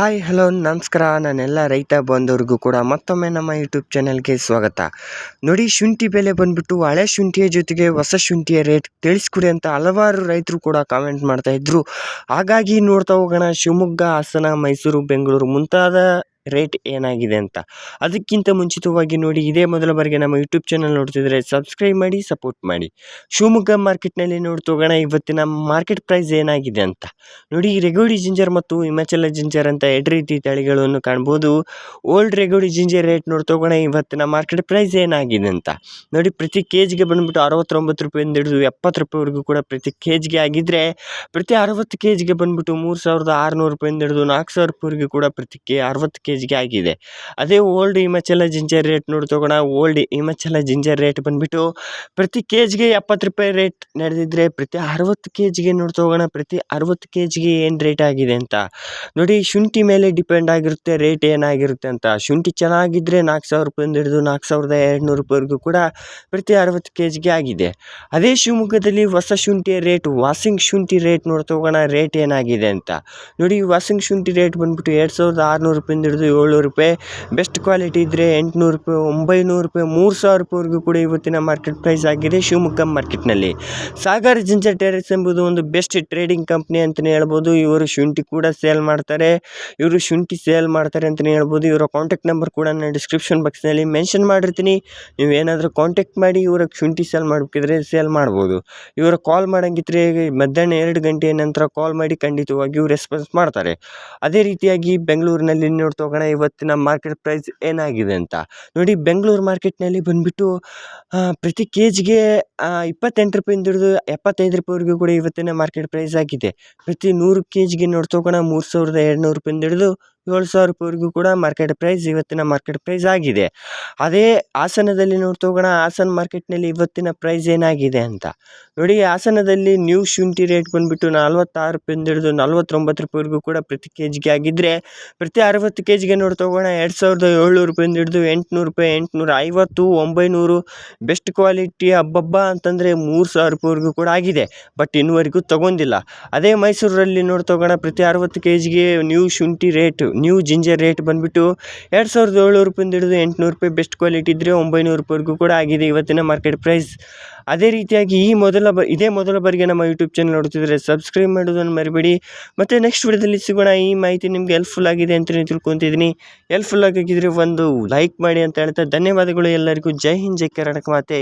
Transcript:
Hi hello ನಮಸ್ಕಾರ. ನಾನೆಲ್ಲ ರೈತ ಬಂದವ್ರಿಗೂ ಕೂಡ ಮತ್ತೊಮ್ಮೆ ನಮ್ಮ ಯೂಟ್ಯೂಬ್ ಚಾನಲ್ಗೆ ಸ್ವಾಗತ. ನೋಡಿ, ಶುಂಠಿ ಬೆಲೆ ಬಂದ್ಬಿಟ್ಟು ಹಳೆ ಶುಂಠಿಯ ಜೊತೆಗೆ ಹೊಸ ಶುಂಠಿಯ ರೇಟ್ ತಿಳಿಸ್ಕೊಡಿ ಅಂತ ಹಲವಾರು ರೈತರು ಕೂಡ ಕಾಮೆಂಟ್ ಮಾಡ್ತಾ ಇದ್ರು. ಹಾಗಾಗಿ ನೋಡ್ತಾ ಹೋಗೋಣ. ಶಿವಮೊಗ್ಗ, ಹಾಸನ, ಮೈಸೂರು, ಬೆಂಗಳೂರು ಮುಂತಾದ ರೇಟ್ ಏನಾಗಿದೆ ಅಂತ. ಅದಕ್ಕಿಂತ ಮುಂಚಿತವಾಗಿ ನೋಡಿ ಇದೇ ಮೊದಲ ಬಾರಿಗೆ ನಮ್ಮ ಯೂಟ್ಯೂಬ್ ಚಾನಲ್ ನೋಡ್ತಿದ್ರೆ ಸಬ್ಸ್ಕ್ರೈಬ್ ಮಾಡಿ, ಸಪೋರ್ಟ್ ಮಾಡಿ. ಶಿವಮೊಗ್ಗ ಮಾರ್ಕೆಟ್ನಲ್ಲಿ ನೋಡಿ ಹೋಗೋಣ ಇವತ್ತಿನ ಮಾರ್ಕೆಟ್ ಪ್ರೈಸ್ ಏನಾಗಿದೆ ಅಂತ. ನೋಡಿ ರೆಗೋಡಿ ಜಿಂಜರ್ ಮತ್ತು ಹಿಮಾಚಲ ಜಿಂಜರ್ ಅಂತ ಎರಡು ರೀತಿ ತಳಿಗಳನ್ನು ಕಾಣ್ಬೋದು. ಓಲ್ಡ್ ರೆಗೋಡಿ ಜಿಂಜರ್ ರೇಟ್ ನೋಡಿ ಇವತ್ತಿನ ಮಾರ್ಕೆಟ್ ಪ್ರೈಸ್ ಏನಾಗಿದೆ ಅಂತ. ನೋಡಿ ಪ್ರತಿ ಕೆ ಜಿಗೆ ಬಂದ್ಬಿಟ್ಟು ಅರವತ್ತೊಂಬತ್ತು ರೂಪಾಯಿಂದ ಹಿಡಿದು ಎಪ್ಪತ್ತು ರೂಪಾಯಿವರೆಗೂ ಕೂಡ ಪ್ರತಿ ಕೆ ಜಿಗೆ ಆಗಿದ್ದರೆ ಪ್ರತಿ ಅರವತ್ತು ಕೆ ಜಿಗೆ ಬಂದ್ಬಿಟ್ಟು ಮೂರು ಸಾವಿರದ ಆರುನೂರು ರೂಪಾಯಿಂದ ಹಿಡಿದು ನಾಲ್ಕು ಸಾವಿರ ರೂಪಾಯಿವರೆಗೂ ಕೂಡ ಪ್ರತಿ ಕೆ, ಅರವತ್ತು ಜಿಗೆ ಆಗಿದೆ. ಅದೇ ಓಲ್ಡ್ ಹಿಮಾಚಲ ಜಿಂಜರ್ ರೇಟ್ ನೋಡಿ ತಗೋಣ. ಓಲ್ಡ್ ಹಿಮಾಚಲ ಜಿಂಜರ್ ರೇಟ್ ಬಂದುಬಿಟ್ಟು ಪ್ರತಿ ಕೆ ಜಿಗೆ ಎಪ್ಪತ್ತು ರೂಪಾಯಿ ರೇಟ್ ನಡೆದಿದ್ರೆ ಪ್ರತಿ ಅರವತ್ತು ಕೆ ಜಿಗೆ ನೋಡಿ ತಗೋಣ. ಪ್ರತಿ ಅರವತ್ತು ಕೆ ಜಿಗೆ ಏನು ರೇಟ್ ಆಗಿದೆ ಅಂತ. ನೋಡಿ, ಶುಂಠಿ ಮೇಲೆ ಡಿಪೆಂಡ್ ಆಗಿರುತ್ತೆ ರೇಟ್ ಏನಾಗಿರುತ್ತೆ ಅಂತ. ಶುಂಠಿ ಚೆನ್ನಾಗಿದ್ದರೆ ನಾಲ್ಕು ಸಾವಿರ ರೂಪಾಯಿಂದ ಹಿಡಿದು ನಾಲ್ಕು ಸಾವಿರದ ರೂಪಾಯಿವರೆಗೂ ಕೂಡ ಪ್ರತಿ ಅರವತ್ತು ಕೆ ಜಿಗೆ ಆಗಿದೆ. ಅದೇ ಶಿವಮೊಗ್ಗದಲ್ಲಿ ಹೊಸ ಶುಂಠಿಯ ರೇಟ್ ವಾಸಿಂಗ್ ಶುಂಠಿ ರೇಟ್ ನೋಡ್ತಾ ಹೋಗೋಣ ರೇಟ್ ಏನಾಗಿದೆ ಅಂತ. ನೋಡಿ, ವಾಸಿಂಗ್ ಶುಂಠಿ ರೇಟ್ ಬಂದುಬಿಟ್ಟು ಎರಡು ಸಾವಿರದ ಆರುನೂರು ರೂಪಾಯಿಂದ ಹಿಡಿದು ಏಳ್ನೂರು ರೂಪಾಯಿ. ಬೆಸ್ಟ್ ಕ್ವಾಲಿಟಿ ಇದ್ದರೆ ಎಂಟುನೂರು ರೂಪಾಯಿ, ಒಂಬೈನೂರು ರೂಪಾಯಿ, ಮೂರು ಸಾವಿರ ರೂಪಾಯಿವರೆಗೂ ಕೂಡ ಇವತ್ತಿನ ಮಾರ್ಕೆಟ್ ಪ್ರೈಸ್ ಆಗಿದೆ ಶಿವಮೊಗ್ಗ ಮಾರ್ಕೆಟ್ನಲ್ಲಿ ಸಾಗರ್ ಜಿಂಜರ್ ಟೆರೆಸ್ ಎಂಬುದು ಒಂದು ಬೆಸ್ಟ್ ಟ್ರೇಡಿಂಗ್ ಕಂಪ್ನಿ ಅಂತಲೇ ಹೇಳ್ಬೋದು. ಇವರು ಶುಂಠಿ ಕೂಡ ಸೇಲ್ ಮಾಡ್ತಾರೆ. ಇವರು ಶುಂಠಿ ಸೇಲ್ ಮಾಡ್ತಾರೆ ಅಂತಲೇ ಹೇಳ್ಬೋದು. ಇವರ ಕಾಂಟ್ಯಾಕ್ಟ್ ನಂಬರ್ ಕೂಡ ನಾನು ಡಿಸ್ಕ್ರಿಪ್ಷನ್ ಬಾಕ್ಸ್ನಲ್ಲಿ ಮೆನ್ಷನ್ ಮಾಡಿರ್ತೀನಿ. ನೀವು ಏನಾದರೂ ಕಾಂಟ್ಯಾಕ್ಟ್ ಮಾಡಿ ಇವ್ರಿಗೆ ಶುಂಠಿ ಸೇಲ್ ಮಾಡಬೇಕಿದ್ರೆ ಸೇಲ್ ಮಾಡ್ಬೋದು. ಇವರು ಕಾಲ್ ಮಾಡೋಂಗಿದ್ರೆ ಮಧ್ಯಾಹ್ನ ಎರಡು ಗಂಟೆಯ ನಂತರ ಕಾಲ್ ಮಾಡಿ ಖಂಡಿತವಾಗಿಯೂ ರೆಸ್ಪಾನ್ಸ್ ಮಾಡ್ತಾರೆ. ಅದೇ ರೀತಿಯಾಗಿ ಬೆಂಗಳೂರಿನಲ್ಲಿ ನೋಡ್ತಾ ಹೋಗೋಣ ಇವತ್ತಿನ ಮಾರ್ಕೆಟ್ ಪ್ರೈಸ್ ಏನಾಗಿದೆ ಅಂತ. ನೋಡಿ, ಬೆಂಗಳೂರು ಮಾರ್ಕೆಟ್ನಲ್ಲಿ ಬಂದುಬಿಟ್ಟು ಪ್ರತಿ ಕೆ ಜಿಗೆ ಇಪ್ಪತ್ತೆಂಟು ರೂಪಾಯಿಂದ ಹಿಡಿದು ಎಪ್ಪತ್ತೈದು ರೂಪಾಯಿವರೆಗೂ ಕೂಡ ಇವತ್ತಿನ ಮಾರ್ಕೆಟ್ ಪ್ರೈಸ್ ಆಗಿದೆ. ಪ್ರತಿ ನೂರು ಕೆ ಜಿಗೆ ಹೋಗೋಣ ಮೂರು ಸಾವಿರದ ಎರಡುನೂರು ರೂಪಾಯಿಂದ ಹಿಡಿದು ಏಳು ಸಾವಿರ ರೂಪಾಯಿವರೆಗೂ ಕೂಡ ಮಾರ್ಕೆಟ್ ಪ್ರೈಸ್ ಇವತ್ತಿನ ಮಾರ್ಕೆಟ್ ಪ್ರೈಸ್ ಆಗಿದೆ. ಅದೇ ಹಾಸನದಲ್ಲಿ ನೋಡ್ತಾ ಹೋಗೋಣ ಹಾಸನ ಮಾರ್ಕೆಟ್ನಲ್ಲಿ ಇವತ್ತಿನ ಪ್ರೈಸ್ ಏನಾಗಿದೆ ಅಂತ. ನೋಡಿ, ಹಾಸನದಲ್ಲಿ ನ್ಯೂ ಶುಂಠಿ ರೇಟ್ ಬಂದುಬಿಟ್ಟು ನಲ್ವತ್ತಾರು ರೂಪಾಯಿಂದ ಹಿಡಿದು ನಲ್ವತ್ತೊಂಬತ್ತು ರೂಪಾಯಿವರೆಗೂ ಕೂಡ ಪ್ರತಿ ಕೆ ಜಿಗೆ ಆಗಿದ್ದರೆ ಪ್ರತಿ ಅರವತ್ತು ಕೆ ಜಿಗೆ ನೋಡಿ ತಗೋಣ, ಎರಡು ಸಾವಿರದ ಏಳ್ನೂರು ರೂಪಾಯಿಂದ ಹಿಡಿದು ಎಂಟುನೂರು ರೂಪಾಯಿ, ಎಂಟುನೂರ ಐವತ್ತು, ಒಂಬೈನೂರು ಬೆಸ್ಟ್ ಕ್ವಾಲಿಟಿ ಹಬ್ಬಬ್ಬ ಅಂತಂದರೆ ಮೂರು ಸಾವಿರ ರೂಪಾಯಿವರೆಗೂ ಕೂಡ ಆಗಿದೆ. ಬಟ್ ಇನ್ನುವರೆಗೂ ತಗೊಂಡಿಲ್ಲ. ಅದೇ ಮೈಸೂರಲ್ಲಿ ನೋಡ್ತಾ ಹೋಗೋಣ ಪ್ರತಿ ಅರವತ್ತು ಕೆ ಜಿಗೆ ನ್ಯೂ ಶುಂಠಿ ರೇಟ್ ನ್ಯೂ ಜಿಂಜರ್ ರೇಟ್ ಬಂದುಬಿಟ್ಟು ಎರಡು ಸಾವಿರದ ಏಳ್ನೂರು ರೂಪಾಯಿಂದ ಹಿಡಿದು ಎಂಟುನೂರು ರೂಪಾಯಿ ಬೆಸ್ಟ್ ಕ್ವಾಲಿಟಿ ಇದ್ದರೆ ಒಂಬೈನೂರು ರೂಪಾಯಿವರೆಗೂ ಕೂಡ ಆಗಿದೆ ಇವತ್ತಿನ ಮಾರ್ಕೆಟ್ ಪ್ರೈಸ್ ಅದೇ ರೀತಿಯಾಗಿ ಈ ಮೊದಲ ಬ, ಇದೇ ಮೊದಲ ಬಾರಿಗೆ ನಮ್ಮ ಯೂಟ್ಯೂಬ್ ಚಾನಲ್ ನೋಡ್ತಿದ್ರೆ ಸಬ್ಸ್ಕ್ರೈಬ್ ಮಾಡೋದನ್ನು ಮರಿಬೇಡಿ. ಮತ್ತು ನೆಕ್ಸ್ಟ್ ವಿಡಿಯೋದಲ್ಲಿ ಸಿಗೋಣ. ಈ ಮಾಹಿತಿ ನಿಮಗೆ ಹೆಲ್ಪ್ಫುಲ್ ಆಗಿದೆ ಅಂತ ನಾನು ತಿಳ್ಕೊತಿದ್ದೀನಿ. ಹೆಲ್ಪ್ಫುಲ್ ಆಗಿದ್ದರೆ ಒಂದು ಲೈಕ್ ಮಾಡಿ ಅಂತ ಹೇಳ್ತಾ ಧನ್ಯವಾದಗಳು ಎಲ್ಲರಿಗೂ. ಜೈ ಹಿಂದ್, ಜೈ ಕರ್ನಾಟಕ ಮಾತೆ.